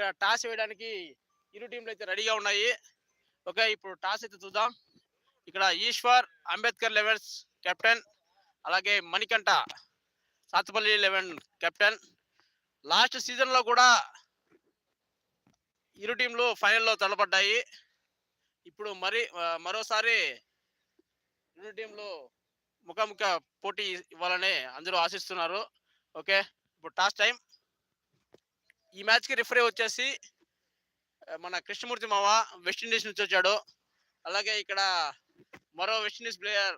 ఇక్కడ టాస్ వేయడానికి ఇరు టీంలు అయితే రెడీగా ఉన్నాయి. ఓకే ఇప్పుడు టాస్ అయితే చూద్దాం. ఇక్కడ ఈశ్వర్ అంబేద్కర్ లెవెన్స్ కెప్టెన్ అలాగే Manikanta Satpalli eleven captain. Last సీజన్లో కూడా ఇరు టీంలు ఫైనల్లో తలపడ్డాయి. ఇప్పుడు మరి మరోసారి ఇరు టీంలు ముఖాముఖ పోటీ ఇవ్వాలని అందరూ ఆశిస్తున్నారు. ఓకే ఇప్పుడు టాస్ టైం. ఈ మ్యాచ్కి రిఫరీ వచ్చేసి మన కృష్ణమూర్తి మావ వెస్టిండీస్ నుంచి వచ్చాడు. అలాగే ఇక్కడ మరో West Indies player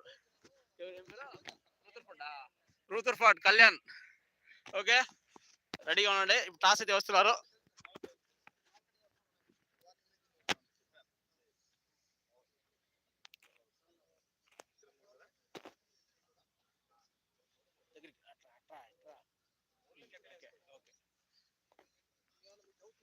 Rutherford? Kalyan. Okay రెడీగా ఉండండి. ఇప్పుడు టాస్ అయితే వస్తున్నారు.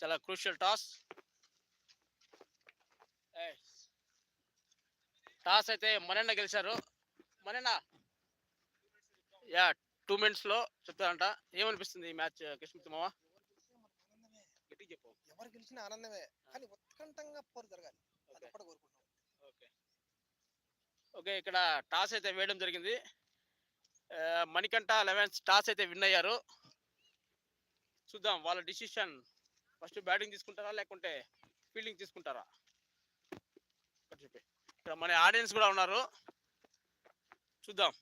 చాలా క్రూషియల్ టాస్. టాస్ అయితే మనన్న గెలిచారు. మనన్న యా టూ మినిట్స్లో చెప్తారంట ఏమనిపిస్తుంది ఈ మ్యాచ్ మామ? చెప్పు. ఎవరు గెలిచినా ఆనందమే. కానీ ఉత్కంఠంగా పోరు జరగాలి. ఓకే. ఇక్కడ టాస్ అయితే వేయడం జరిగింది. మణికంఠ లెవెన్స్ టాస్ అయితే విన్ అయ్యారు. చూద్దాం వాళ్ళ డిసిషన్. ఫస్ట్ బ్యాటింగ్ తీసుకుంటారా లేకుంటే ఫీల్డింగ్ తీసుకుంటారా? ఒకటి చెప్పి. ఇక్కడ మన ఆడియన్స్ కూడా ఉన్నారు. చూద్దాం.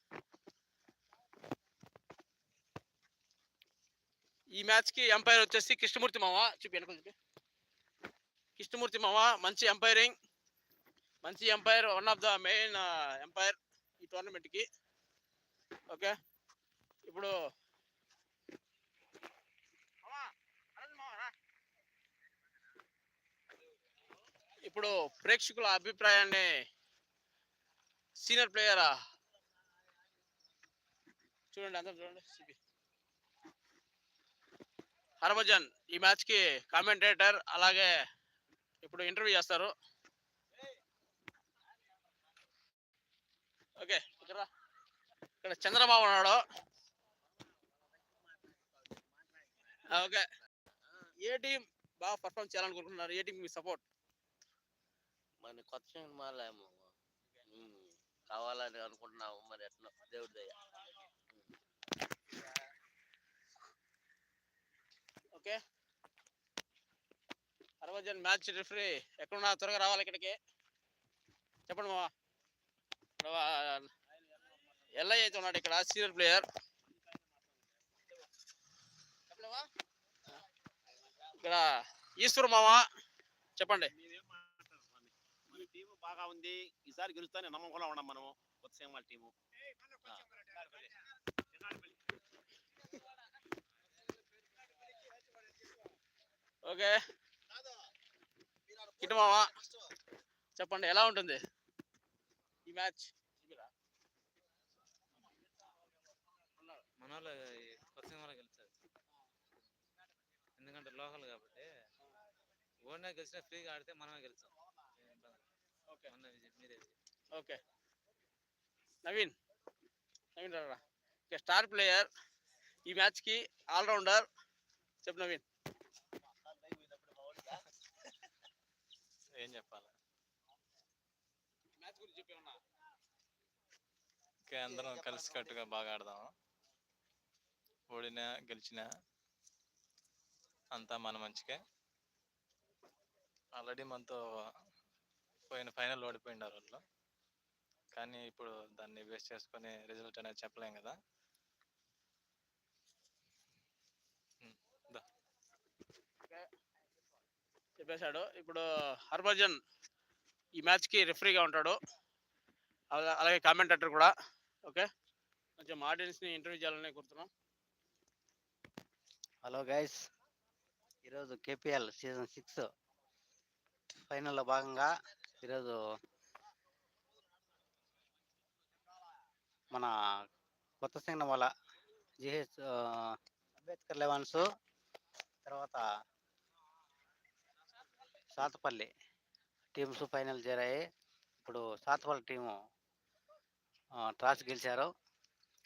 ఈ మ్యాచ్కి ఎంపైర్ వచ్చేసి కృష్ణమూర్తి మామ. చూపి వెనక చూపి కృష్ణమూర్తి మామ మంచి ఎంపైరింగ్. మంచి umpire one of the main umpire ఈ టోర్నమెంట్కి ఓకే ఇప్పుడు ఇప్పుడు ప్రేక్షకుల అభిప్రాయాన్ని సీనియర్ ప్లేయర్? చూడండి అందరూ చూడండి హర్భజన్ ఈ మ్యాచ్కి కామెంటేటర్ అలాగే ఇప్పుడు ఇంటర్వ్యూ చేస్తారు. ఓకే ఇక్కడ ఇక్కడ చంద్రబాబు ఉన్నాడు. ఓకే. ఏ టీం బాగా పర్ఫామ్ చేయాలనుకుంటున్నారు? ఏ టీం మీ సపోర్ట్ మరి కొత్త సినిమాలేమో ఉమ్, కావాలని అనుకుంటున్నాము మరి ఎట్లా? దేవుడి దయ. ఓకే. అరవజన్ మ్యాచ్ రిఫరీ. ఎక్కడున్నా త్వరగా రావాలి ఇక్కడికి. చెప్పండి మావా ఎల్ఐ అయితే ఉన్నాడు ఇక్కడ సీనియర్ ప్లేయర్. ఇక్కడ ఈశ్వర్ మామ. చెప్పండి. బాగా ఉంది. ఈసారి గెలుస్తానే నమ్మకంలో ఉన్నాం మనము. కొత్త సినిమాల టీము. ఓకే. కిట్ మామ. చెప్పండి ఎలా ఉంటుంది? ఈ మ్యాచ్? మన వాళ్ళు కొత్త సినిమాలో గెలిచారు. ఎందుకంటే లోకల్ కాబట్టి. ఓడినా గెలిచినా ఫ్రీగా ఆడితే మనమే గెలిచాం. ఓకే. మొన్న విజయ్ మీరే విజయ్. ఓకే. నవీన్ నవీన్ రా ఓకే స్టార్ ప్లేయర్ ఈ మ్యాచ్కి ఆల్రౌండర్. చెప్పు నవీన్. ఏం చెప్పాలి? ఓకే అందరం కలిసికట్టుగా బాగా ఆడదాం ఓడినా గెలిచినా అంతా మన మంచికే. ఆల్రెడీ మనతో పోయిన ఫైనల్ ఓడిపోయినారు వాళ్ళు కానీ ఇప్పుడు దాన్ని వేస్ట్ చేసుకొని రిజల్ట్ అనేది చెప్పలేం కదా. చెప్పేశాడు. ఇప్పుడు హర్భజన్ ఈ మ్యాచ్కి రెఫరీగా ఉంటాడు. అలా- అలాగే కామెంటేటర్ కూడా. ఓకే? కొంచెం ఆడియన్స్ని ఇంటర్వ్యూ చేయాలని కోరుతున్నాం. హలో గైస్ ఈరోజు కేపీఎల్ సీజన్ సిక్స్ ఫైనల్లో భాగంగా ఈరోజు మన కొత్త సింగనమల జిహెచ్ అంబేద్కర్ లెవెన్స్ తర్వాత సాతపల్లి టీమ్స్ ఫైనల్ చేరాయి. ఇప్పుడు సాతపల్లి టీము టాస్ గెలిచారు.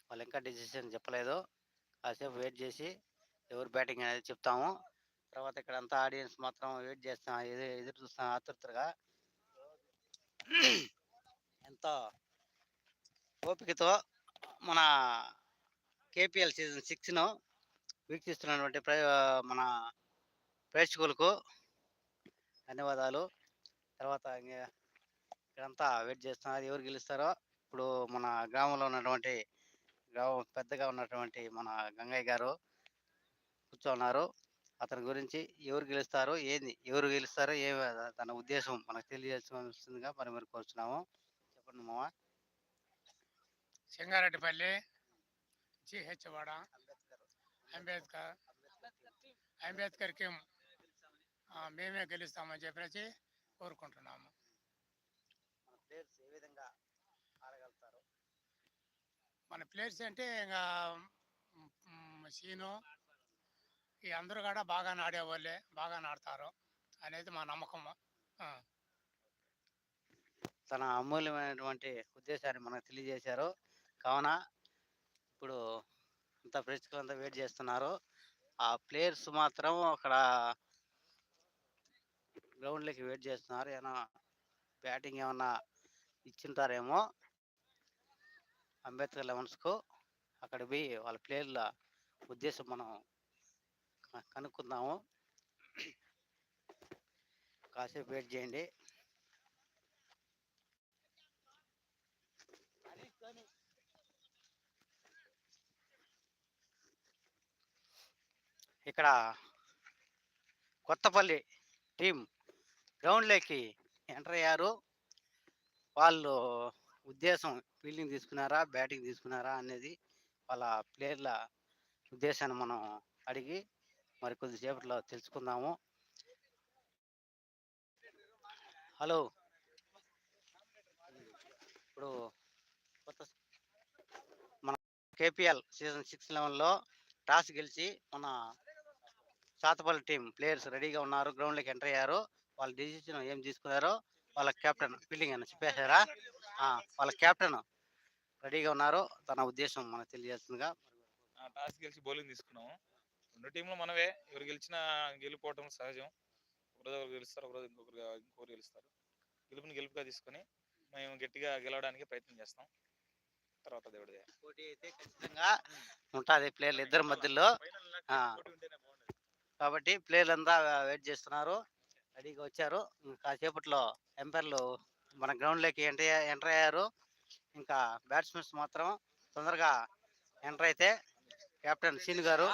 వాళ్ళు ఇంకా డిసిషన్ చెప్పలేదు. కాసేపు వెయిట్ చేసి ఎవరు బ్యాటింగ్ అనేది చెప్తాము. తర్వాత ఇక్కడ అంతా ఆడియన్స్ మాత్రం వెయిట్ చేస్తాం ఎదురు ఎదురు చూస్తాం ఆతృతగా ఎంతో ఓపికతో మన కేపీఎల్ సీజన్ సిక్స్ను వీక్షిస్తున్నటువంటి ప్ర మన ప్రేక్షకులకు ధన్యవాదాలు. తర్వాత ఇక్కడంతా వెయిట్ చేస్తున్నారు. ఎవరు గెలుస్తారో ఇప్పుడు మన గ్రామంలో ఉన్నటువంటి గ్రామం పెద్దగా ఉన్నటువంటి మన గంగయ్య గారు కూర్చోన్నారు అతని గురించి ఎవరు గెలుస్తారు ఏంది ఎవరు గెలుస్తారో ఏ తన ఉద్దేశం మనకు తెలియజేస్తుందిగా మరి మరి కోరుచున్నాము. చెప్పండి మామ. సింగారెడ్డిపల్లి జిహెచ్ వాడ అంబేద్కర్. అంబేద్కర్కి మేమే గెలుస్తామని చెప్పేసి కోరుకుంటున్నాము. మన ప్లేయర్స్ ఏ విధంగా ఆడగలుగుతారు? మన ప్లేయర్స్ అంటే ఇంకా సీను ఈ అందరూ కూడా బాగా ఆడేవాళ్ళే బాగా ఆడతారు అనేది మా నమ్మకము. తన అమూల్యమైనటువంటి ఉద్దేశాన్ని మనకు తెలియజేశారు. కావున ఇప్పుడు అంతా వెయిట్ చేస్తున్నారు. ఆ ప్లేయర్స్ మాత్రం అక్కడ గ్రౌండ్లోకి వెయిట్ చేస్తున్నారు. ఏమైనా బ్యాటింగ్ ఏమన్నా ఇచ్చింటారేమో అంబేద్కర్ లెవెన్స్కు అక్కడ పోయి వాళ్ళ ప్లేయర్ల ఉద్దేశం మనం కనుక్కుందాము. కాసేపు వెయిట్ చేయండి. ఇక్కడ కొత్తపల్లి టీం గ్రౌండ్లోకి ఎంటర్ అయ్యారు. వాళ్ళు ఉద్దేశం ఫీల్డింగ్ తీసుకున్నారా బ్యాటింగ్ తీసుకున్నారా అనేది వాళ్ళ ప్లేయర్ల ఉద్దేశాన్ని మనం అడిగి మరి కొద్దిసేపట్లో తెలుసుకుందాము. హలో. ఇప్పుడు కొత్త మన కేపీఎల్ సీజన్ సిక్స్ లెవెన్లో టాస్ గెలిచి మన సాతపల్లి టీం ప్లేయర్స్ రెడీగా ఉన్నారు. గ్రౌండ్లోకి ఎంటర్ అయ్యారు. వాళ్ళ డిసిషన్ ఏం తీసుకున్నారో వాళ్ళ కెప్టెన్ ఫీల్డింగ్ అని చెప్పేశారా? వాళ్ళ కెప్టెన్ రెడీగా ఉన్నారు. తన ఉద్దేశం మనకు తెలియజేస్తుందిగా. టాస్ గెలిచి బౌలింగ్ తీసుకున్నాము. రెండు టీంలు మనవే. ఎవరు గెలిచినా గెలిపోవటం సహజం. ఒకరోజు ఒకరు గెలుస్తారు ఒకరోజు ఇంకొకరు ఇంకొకరు గెలుస్తారు. గెలుపుని గెలుపుగా తీసుకొని మేము గట్టిగా గెలవడానికి ప్రయత్నం చేస్తాం. తర్వాత దేవుడి. పోటీ అయితే ఖచ్చితంగా ఉంటుంది. ప్లేయర్లు ఇద్దరి మధ్యలో. కాబట్టి ప్లేయర్లు అంతా వెయిట్ చేస్తున్నారు. రెడీగా వచ్చారు. ఇంకా కాసేపట్లో ఎంపైర్లు మన గ్రౌండ్లోకి ఎంటర్ ఎంటర్ అయ్యారు. ఇంకా బ్యాట్స్మెన్స్ మాత్రం తొందరగా ఎంటర్ అయితే కెప్టెన్ సీన్ గారు.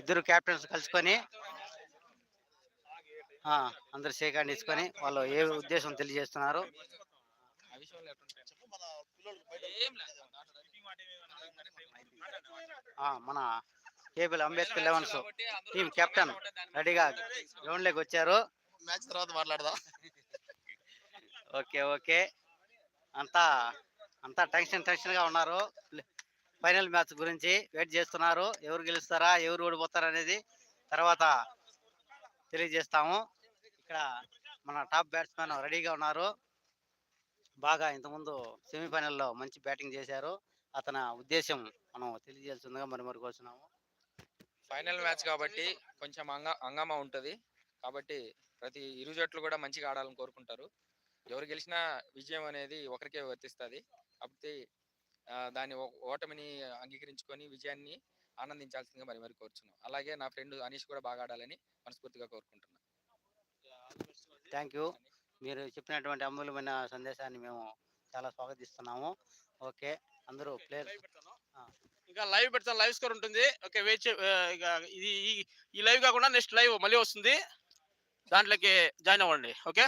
ఇద్దరు కెప్టెన్స్ కలుసుకొని అందరు షేక్ హ్యాండ్ తీసుకొని వాళ్ళు ఏ ఉద్దేశం తెలియజేస్తున్నారు? మన కేబుల్ అంబేద్కర్ లెవెన్స్ కాబట్టి అందరూ టీం కెప్టెన్ రెడీగా గ్రౌండ్లోకి వచ్చారు. మ్యాచ్ తర్వాత మాట్లాడదాం. Okay okay. అంతా అంతా టెన్షన్ టెన్షన్గా ఉన్నారు. ఫైనల్ మ్యాచ్ గురించి వెయిట్ చేస్తున్నారు. ఎవరు గెలుస్తారా ఎవరు ఓడిపోతారా అనేది తర్వాత తెలియజేస్తాము. ఇక్కడ మన టాప్ బ్యాట్స్మెన్ రెడీగా ఉన్నారు. బాగా ఇంతకుముందు సెమీఫైనల్లో మంచి బ్యాటింగ్ చేశారు. అతని ఉద్దేశం మనం తెలియజేస్తుందిగా మరి మరి కోరుచున్నాము. ఫైనల్ మ్యాచ్ కాబట్టి కొంచెం అంగ అంగమా ఉంటుంది. కాబట్టి ప్రతి ఇరు జట్లు కూడా మంచిగా ఆడాలని కోరుకుంటారు. ఎవరు గెలిచినా విజయం అనేది ఒకరికే వర్తిస్తుంది. కాబట్టి దాని ఓ- ఓటమిని అంగీకరించుకొని విజయాన్ని ఆనందించాల్సిందిగా మరి మరి కోరుచున్నాం. అలాగే నా ఫ్రెండ్ అనీష్ కూడా బాగా ఆడాలని మనస్ఫూర్తిగా కోరుకుంటున్నాను థ్యాంక్ యూ. మీరు చెప్పినటువంటి అమూల్యమైన సందేశాన్ని మేము చాలా స్వాగతిస్తున్నాము. ఓకే అందరూ ప్లేయర్స్ ఇంకా లైవ్ పెడతాను లైవ్ స్కోర్ ఉంటుంది. ఓకే వెయిట్ ఇక ఇది ఈ- ఈ లైవ్ కాకుండా నెక్స్ట్ లైవ్ మళ్ళీ వస్తుంది. దాంట్లోకి జాయిన్ అవ్వండి ఓకే?